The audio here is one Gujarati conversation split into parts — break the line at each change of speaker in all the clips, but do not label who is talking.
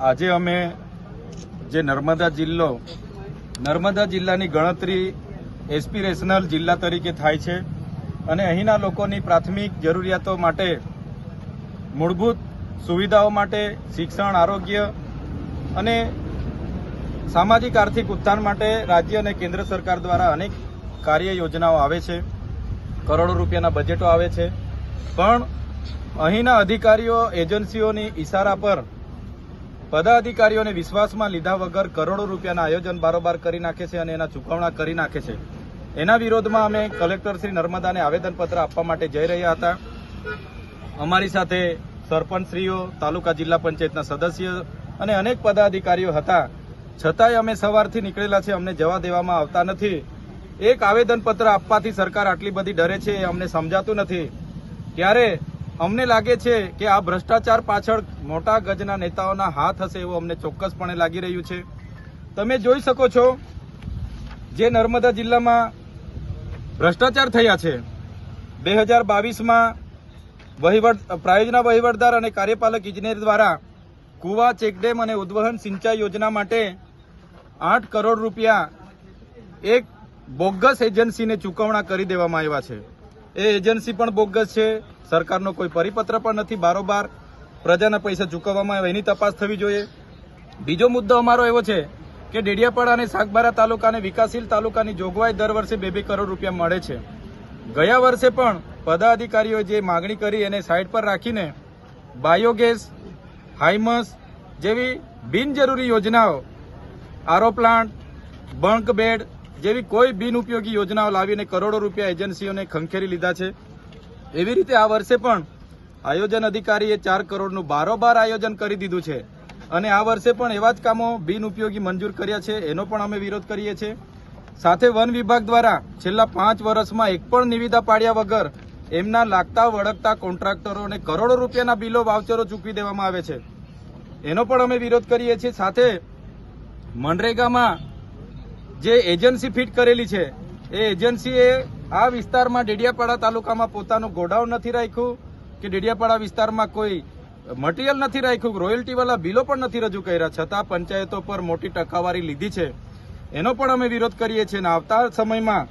આજે અમે જે નર્મદા જિલ્લો, નર્મદા જિલ્લાની ગણતરી એસ્પિરેશનલ જિલ્લા તરીકે થાય છે અને અહીંના લોકોની પ્રાથમિક જરૂરિયાતો માટે, મૂળભૂત સુવિધાઓ માટે, શિક્ષણ, આરોગ્ય અને સામાજિક આર્થિક ઉત્થાન માટે રાજ્ય અને કેન્દ્ર સરકાર દ્વારા અનેક કાર્ય યોજનાઓ આવે છે. કરોડો રૂપિયાના બજેટો આવે છે. પણ અહીંના અધિકારીઓ, એજન્સીઓની ઈશારા પર પદાધિકારીઓને વિશ્વાસમાં લીધા વગર કરોડો રૂપિયાના આયોજન બારોબાર કરી નાખે છે અને એના ચૂકવણા કરી નાખે છે. એના વિરોધમાં અમે કલેક્ટર શ્રી નર્મદાને આવેદનપત્ર આપવા માટે જઈ રહ્યા હતા. અમારી સાથે સરપંચશ્રીઓ, તાલુકા જિલ્લા પંચાયતના સદસ્ય અને અનેક પદાધિકારીઓ હતા. છતાંય અમે સવારથી નીકળેલા છે, અમને જવા દેવામાં આવતા નથી. એક આવેદનપત્ર આપવાથી સરકાર આટલી બધી ડરે છે એ અમને સમજાતું નથી. ત્યારે અમને લાગે છે કે આ ભ્રષ્ટાચાર પાછળ મોટા ગજના નેતાઓના હાથ હશે એવું અમને ચોક્કસપણે લાગી રહ્યું છે. તમે જોઈ શકો છો જે નર્મદા જિલ્લામાં ભ્રષ્ટાચાર થયા છે. બે હજાર બાવીસમાં વહીવટ, પ્રાયોજના વહીવટદાર અને કાર્યપાલક ઇજનેર દ્વારા કુવા ચેકડેમ અને ઉદ્વહન સિંચાઈ યોજના માટે આઠ કરોડ રૂપિયા એક બોગસ એજન્સીને ચૂકવણા કરી દેવામાં આવ્યા છે. એ એજન્સી પણ બોગસ છે. સરકારનો કોઈ પરિપત્ર પણ નથી. બારોબાર પ્રજાના પૈસા ચૂકવવામાં આવે એની તપાસ થવી જોઈએ. બીજો મુદ્દો અમારો એવો છે કે ડેડિયાપાડા અને સાગબારા તાલુકા અને વિકાસશીલ તાલુકાની જોગવાઈ દર વર્ષે બે બે કરોડ રૂપિયા મળે છે. ગયા વર્ષે પણ પદાધિકારીઓએ જે માગણી કરી એને સાઈડ પર રાખીને બાયોગેસ હાઇમસ જેવી બિનજરૂરી યોજનાઓ, આરો પ્લાન્ટ બંક બેડ જેવી કોઈ બિનઉપયોગી યોજનાઓ લાવીને કરોડો રૂપિયા એજન્સીઓને ખંખેરી લીધા છે. એવી રીતે આ વર્ષે પણ આયોજન અધિકારીએ ચાર કરોડનું બારોબાર આયોજન કરી દીધું છે. અને આ વર્ષે પણ એવા જ કામો બિનઉપયોગી મંજૂર કર્યા છે, એનો પણ અમે વિરોધ કરીએ છીએ. સાથે વન વિભાગ દ્વારા છેલ્લા પાંચ વર્ષમાં એક પણ નિવિદા પાડ્યા વગર એમના લાગતા વળગતા કોન્ટ્રાક્ટરોને કરોડો રૂપિયાના બિલો વાવચરો ચૂકવી દેવામાં આવે છે. એનો પણ અમે વિરોધ કરીએ છીએ. સાથે મનરેગામાં જે એજન્સી ફિટ કરેલી છે, એ એજન્સીએ આ વિસ્તારમાં ડેડિયાપાડા તાલુકામાં પોતાનું ગોડાઉન નથી રાખ્યું, કે ડેડિયાપાડા વિસ્તારમાં કોઈ મટીરિયલ નથી રાખ્યું રોયલ્ટીવાળા બિલો પણ નથી રજૂ કર્યા. છતાં પંચાયતો પર મોટી ટકાવારી લીધી છે. એનો પણ અમે વિરોધ કરીએ છીએ અને આવતા સમયમાં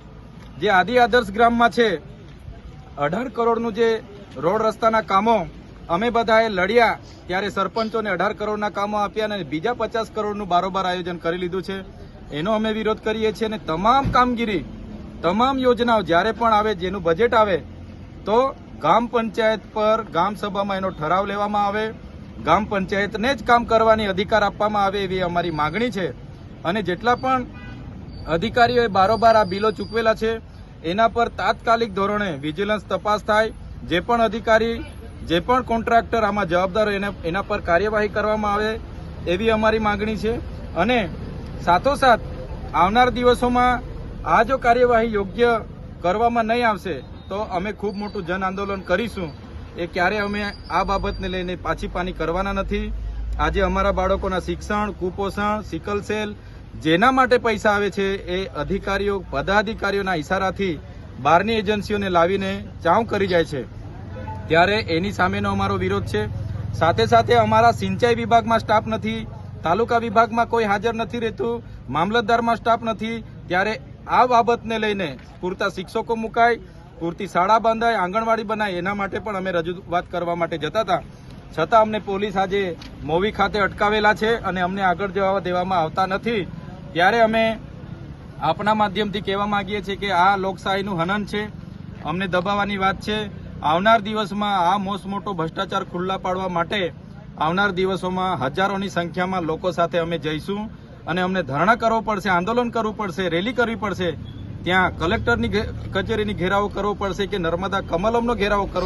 જે આદિ આદર્શ ગ્રામમાં છે, અઢાર કરોડનું જે રોડ રસ્તાના કામો, અમે બધાએ લડ્યા ત્યારે સરપંચોને અઢાર કરોડના કામો આપ્યા અને બીજા પચાસ કરોડનું બારોબાર આયોજન કરી લીધું છે. એનો અમે વિરોધ કરીએ છીએ અને તમામ કામગીરી, તમામ યોજનાઓ જ્યારે પણ આવે, જેનું બજેટ આવે, તો ગામ પંચાયત પર ગામ સભામાં એનો ઠરાવ લેવામાં આવે. ગામ પંચાયતને જ કામ કરવાની અધિકાર આપવામાં આવે એવી અમારી માગણી છે. અને જેટલા પણ અધિકારીઓએ બારોબાર આ બિલો ચૂકવેલા છે, એના પર તાત્કાલિક ધોરણે વિજિલન્સ તપાસ થાય. જે પણ અધિકારી, જે પણ કોન્ટ્રાક્ટર આમાં જવાબદાર એના પર કાર્યવાહી કરવામાં આવે એવી અમારી માગણી છે. અને સાથોસાથ આવનાર દિવસોમાં આ જો કાર્યવાહી યોગ્ય કરવામાં નહીં આવશે, તો અમે ખૂબ મોટું જન આંદોલન કરીશું. એ ક્યારે અમે આ બાબતને લઈને પાછી પાની કરવાના નથી. આજે અમારા બાળકોના શિક્ષણ, કુપોષણ, સિકલ સેલ જેના માટે પૈસા આવે છે એ અધિકારીઓ, પદાધિકારીઓના ઇશારાથી બહારની એજન્સીઓને લાવીને ચાઉ કરી જાય છે. ત્યારે એની સામેનો અમારો વિરોધ છે. સાથે સાથે અમારા સિંચાઈ વિભાગમાં સ્ટાફ નથી. તાલુકા વિભાગમાં કોઈ હાજર નથી રહેતું, મામલતદારમાં સ્ટાફ નથી, ત્યારે આ બાબતને લઈને પૂરતા શિક્ષકો મુકાય, પૂરતી શાળા બંધાય, આંગણવાડી બનાય, એના માટે પણ અમે રજૂઆત કરવા માટે જતા હતા. છતાં અમને પોલીસ આજે મોવી ખાતે અટકાવેલા છે અને અમને આગળ જવા દેવામાં આવતા નથી. ત્યારે અમે આપણા માધ્યમથી કહેવા માંગીએ છીએ કે આ લોકશાહીનું હનન છે. અમને દબાવવાની વાત છે. આવનાર દિવસમાં આ મોસમોટો ભ્રષ્ટાચાર ખુલ્લા પાડવા માટે આવનાર દિવસોમાં હજારોની સંખ્યામાં લોકો સાથે અમે જઈશું અને અમને ધરણા કરવો પડશે, આંદોલન કરવું પડશે, રેલી કરવી પડશે. ત્યાં કલેક્ટરની કચેરીની ઘેરાવો કરવો પડશે કે નર્મદા કમલમનો ઘેરાવો કરવો